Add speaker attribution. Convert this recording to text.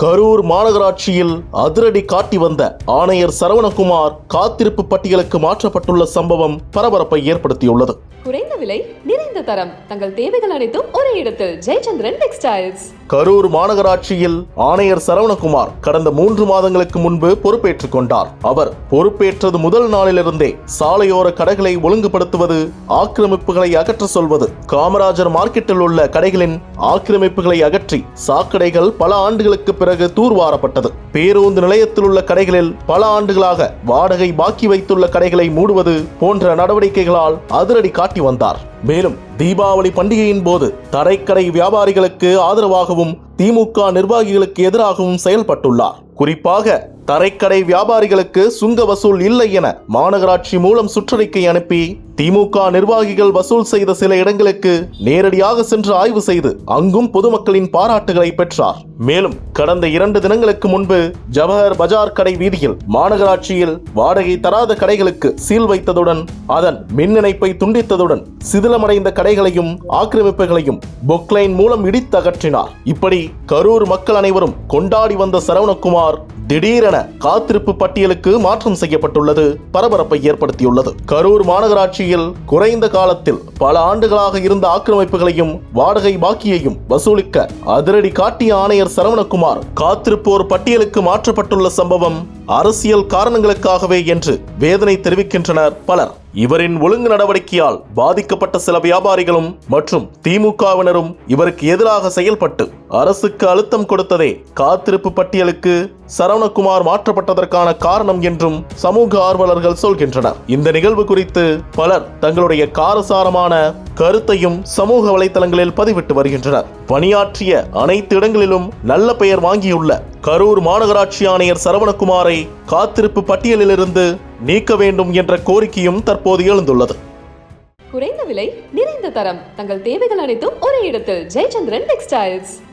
Speaker 1: கரூர் மாநகராட்சியில் அதிரடி காட்டி வந்த ஆணையர் சரவணகுமார் காத்திருப்பு பட்டியலுக்கு மாற்றப்பட்டுள்ள சம்பவம் பரபரப்பை ஏற்படுத்தியுள்ளது.
Speaker 2: விலை நிறைந்த தரம். தங்கள் தேவைகள் அனைத்தும் ஒரே இடத்தில். ஜெயச்சந்திரன் டெக்ஸ்டைல்ஸ்
Speaker 1: கரூர் மாநகராட்சியில் ஆணையர் சரவணகுமார் கடந்த மூன்று மாதங்களுக்கு முன்பு பொறுப்பேற்றுக் கொண்டார். அவர் பொறுப்பேற்றது முதல் நாளிலிருந்தே சாலையோர கடைகளை ஒழுங்குபடுத்துவது ஆக்கிரமிப்புகளை அகற்ற சொல்வது காமராஜர் மார்க்கெட்டில் உள்ள கடைகளின் ஆக்கிரமிப்புகளை அகற்றி சாக்கடைகள் பல ஆண்டுகளுக்கு பிறகு தூர்வாரப்பட்டது. பேருந்து நிலையத்தில் உள்ள கடைகளில் பல ஆண்டுகளாக வாடகை பாக்கி வைத்துள்ள கடைகளை மூடுவது போன்ற நடவடிக்கைகளால் அதிரடி காட்டி வந்தார். மேலும் தீபாவளி பண்டிகையின் போது தரைக்கடை வியாபாரிகளுக்கு ஆதரவாகவும் திமுக நிர்வாகிகளுக்கு எதிராகவும் செயல்பட்டுள்ளார். குறிப்பாக தரைக்கடை வியாபாரிகளுக்கு சுங்க வசூல் இல்லை என மாநகராட்சி மூலம் சுற்றறிக்கை அனுப்பி திமுக நிர்வாகிகள் வசூல் செய்த சில இடங்களுக்கு நேரடியாக சென்று ஆய்வு செய்து அங்கும் பொதுமக்களின் பாராட்டுகளை பெற்றார். மேலும் கடந்த இரண்டு தினங்களுக்கு முன்பு ஜவஹர் பஜார் கடை வீதியில் மாநகராட்சியில் வாடகை தராத கடைகளுக்கு சீல் வைத்ததுடன் அதன் மின் இணைப்பை துண்டித்ததுடன் சிதிலமடைந்த கடைகளையும் ஆக்கிரமிப்புகளையும் பொக்லைன் மூலம் இடித்து அகற்றினார் இப்படி கரூர் மக்கள் அனைவரும் கொண்டாடி வந்த சரவணகுமார் திடீரென காத்திருப்பு பட்டியலுக்கு மாற்றம் செய்யப்பட்டுள்ளது பரபரப்பை ஏற்படுத்தியுள்ளது. கரூர் மாநகராட்சியில் குறைந்த காலத்தில் பல ஆண்டுகளாக இருந்த ஆக்கிரமிப்புகளையும் வாடகை பாக்கியையும் வசூலிக்க அதிரடி காட்டிய ஆணையர் சரவணகுமார் காத்திருப்போர் பட்டியலுக்கு மாற்றப்பட்டுள்ள சம்பவம் அரசியல் காரணங்களுக்காகவே என்று வேதனை தெரிவிக்கின்றனர் பலர். இவரின் ஒழுங்கு நடவடிக்கையால் பாதிக்கப்பட்ட சில வியாபாரிகளும் மற்றும் திமுகவினரும் இவருக்கு எதிராக செயல்பட்டு அரசுக்கு அழுத்தம் கொடுத்ததே காத்திருப்பு பட்டியலுக்கு சரவணகுமார் மாற்றப்பட்டதற்கான காரணம் என்றும் சமூக ஆர்வலர்கள் சொல்கின்றனர். இந்த நிகழ்வு குறித்து பலர் தங்களுடைய காரசாரமான கருத்தையும் சமூக வலைதளங்களில் பதிவிட்டு வருகின்றனர். பணியாற்றிய அனைத்து இடங்களிலும் நல்ல பெயர் வாங்கியுள்ள கரூர் மாநகராட்சி ஆணையர் சரவணகுமாரை அவரை காத்திருப்பு பட்டியலிலிருந்து நீக்க வேண்டும் என்ற கோரிக்கையும் தற்போது எழுந்துள்ளது.
Speaker 2: குறைந்த விலை நிறைந்த தரம். தங்கள் தேவைகள் அனைத்தும் ஒரே இடத்தில். ஜெயச்சந்திரன் டெக்ஸ்டைல்ஸ்.